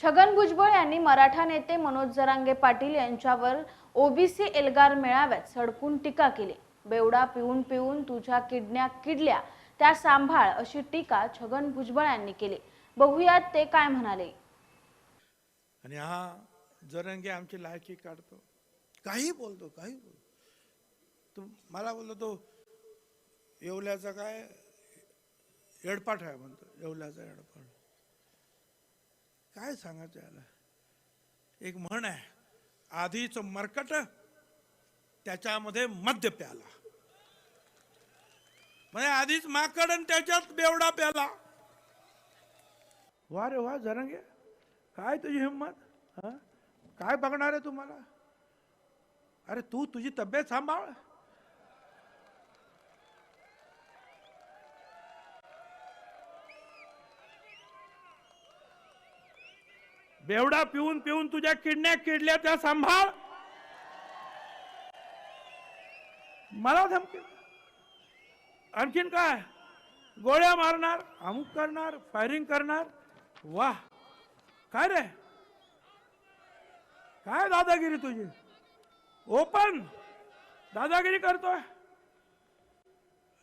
छगन भुजबळ यांनी मराठा नेते मनोज जरांगे पाटील यांच्यावर ओबीसी एल्गार मेळाव्यात सडकून टीका केली. बेवडा पिऊन पिऊन तुझ्या किडण्या किडल्या त्या सांभाळ अशी टीका छगन भुजबळ यांनी केली. बघूयात ते काय म्हणाले. आणि हा जरंगे आमची लायकी काढतो. काही बोलतो काही बोलतो. तू मला बोलतो तो येवल्याचा काय येडपाठ आहे म्हणतो येवल्याचा येडपाठ. काय सांगायचं याला? एक म्हण आहे आधीच मरकट त्याच्यामध्ये मद्य प्याला. म्हणजे आधीच माकड आणि त्याच्यात बेवडा प्याला. वा रे वा जरंगे. काय तुझी हिंमत? काय बघणार आहे तुम्हाला? अरे तू तुझी तब्येत सांभाळ. बेवडा पिऊन पिऊन तुझ्या किडण्या किडल्या त्या सांभाळ. मला धमकी. आणखीन काय? गोळ्या मारणार अमुक करणार फायरिंग करणार. वाह. काय रे? काय दादागिरी तुझी? ओपन दादागिरी करतोय.